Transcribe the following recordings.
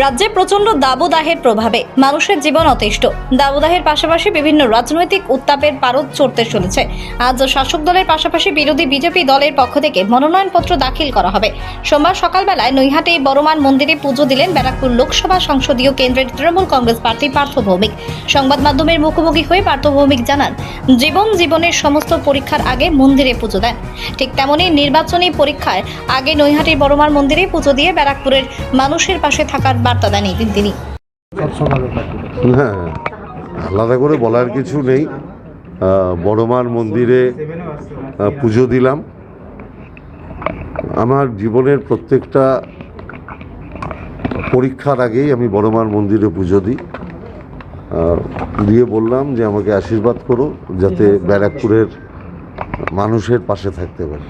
রাজ্যে প্রচণ্ড দাবদাহের প্রভাবে মানুষের জীবন অতিষ্ঠ। দাবদাহের পাশাপাশি বিভিন্ন রাজনৈতিক উত্তাপের পারদ চড়তে চলেছে। আজ শাসক দলের পাশাপাশি বিরোধী বিজেপি দলের পক্ষ থেকে মনোনয়নপত্র দাখিল করা হবে। সোমবার সকালবেলায় নৈহাটে বড়মান মন্দিরে পুজো দিলেন ব্যারাকপুর লোকসভা সংসদীয় কেন্দ্রের তৃণমূল কংগ্রেস প্রার্থী পার্থ ভৌমিক। সংবাদ মাধ্যমের মুখোমুখি হয়ে পার্থ ভৌমিক জানান, জীবন জীবনের সমস্ত পরীক্ষার আগে মন্দিরে পুজো দেন। ঠিক তেমনই নির্বাচনী পরীক্ষায় আগে নৈহাটির বড়মার মন্দিরে পুজো দিয়ে ব্যারাকপুরের মানুষের পাশে থাকার বার্তা দেন এই দিন তিনি। হ্যাঁ আলাদা করে বলার কিছু নেই। বড়মার মন্দিরে পুজো দিলাম। আমার জীবনের প্রত্যেকটা পরীক্ষার আগেই আমি বড়মার মন্দিরে পুজো দিই। দিয়ে বললাম যে আমাকে আশীর্বাদ করো যাতে ব্যারাকপুরের মানুষের পাশে থাকতে পারি।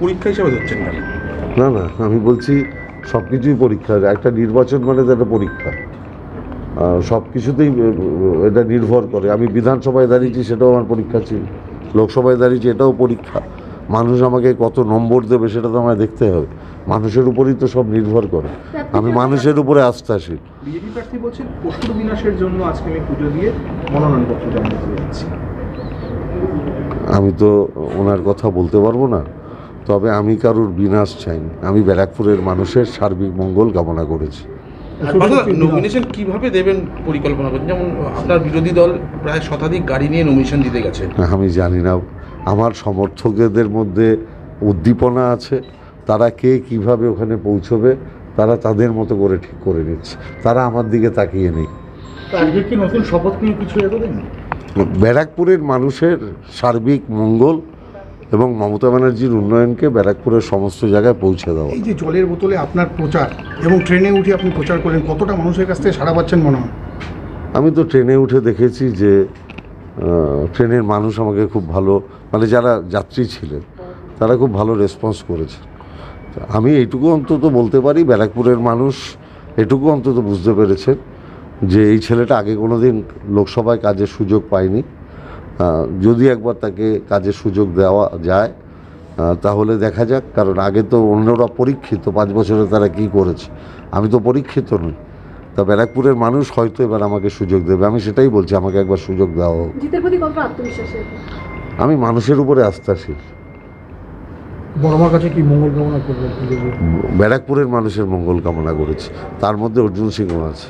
পরীক্ষা হিসেবে না না আমি বলছি সব কিছুই পরীক্ষা। একটা নির্বাচন মানে তো একটা পরীক্ষা। সব কিছুতেই এটা নির্ভর করে। আমি বিধানসভায় দাঁড়িয়েছি সেটাও আমার পরীক্ষা ছিল। লোকসভায় দাঁড়িয়েছি এটাও পরীক্ষা। মানুষ আমাকে কত নম্বর দেবে সেটা তো আমায় দেখতে হবে। মানুষের উপরই তো সব নির্ভর করে। আমি মানুষের উপরে আস্থাশীল। বিজেপি প্রার্থী বলছেন বিনাশের জন্য আজকে আমি পুজো দিয়ে মনোনয়নপত্র জমা দিতে যাচ্ছি আমি তো ওনার কথা বলতে পারব না। তবে আমি কারোর বিনাশ চাইনি। আমি ব্যারাকপুরের মানুষের সার্বিক মঙ্গল কামনা করেছি। নমিনেশন কীভাবে দেবেন পরিকল্পনা করছেন? যেমন আপনার বিরোধী দল প্রায় শতাধিক গাড়ি নিয়ে নমিনেশন দিতে গেছে। আমি জানি না। আমার সমর্থকদের মধ্যে উদ্দীপনা আছে। তারা কে কীভাবে ওখানে পৌঁছবে তারা তাদের মতো করে ঠিক করে নিচ্ছে। তারা আমার দিকে তাকিয়ে নেই। কি নতুন শপথ নিয়ে কিছু ব্যারাকপুরের মানুষের সার্বিক মঙ্গল এবং মমতা ব্যানার্জির উন্নয়নকে ব্যারাকপুরের সমস্ত জায়গায় পৌঁছে দেওয়া। এই যে জলের বোতলে আপনার প্রচার এবং ট্রেনে উঠে আপনি প্রচার করেন কতটা মানুষের কাছ থেকে সাড়া পাচ্ছেন মনে হয়? আমি তো ট্রেনে উঠে দেখেছি যে ট্রেনের মানুষ আমাকে খুব ভালো মানে যারা যাত্রী ছিলেন তারা খুব ভালো রেসপন্স করেছে। আমি এইটুকু অন্তত বলতে পারি ব্যারাকপুরের মানুষ এটুকু অন্তত বুঝতে পেরেছেন যে এই ছেলেটা আগে কোনো দিন লোকসভায় কাজের সুযোগ পায়নি। যদি একবার তাকে কাজের সুযোগ দেওয়া যায় তাহলে দেখা যাক কারণ আগে তো অন্যরা পরীক্ষিত পাঁচ বছরে তারা কি করেছে। আমি তো পরীক্ষিত নই তা ব্যারাকপুরের মানুষ হয়তো এবার আমাকে সুযোগ দেবে। আমি সেটাই বলছি আমাকে একবার সুযোগ দেওয়া হোক? আমি মানুষের উপরে আস্থাশীল। বড়মার কাছে কি মঙ্গল কামনা ব্যারাকপুরের মানুষের মঙ্গল কামনা করেছি। তার মধ্যে অর্জুন সিংহ আছে।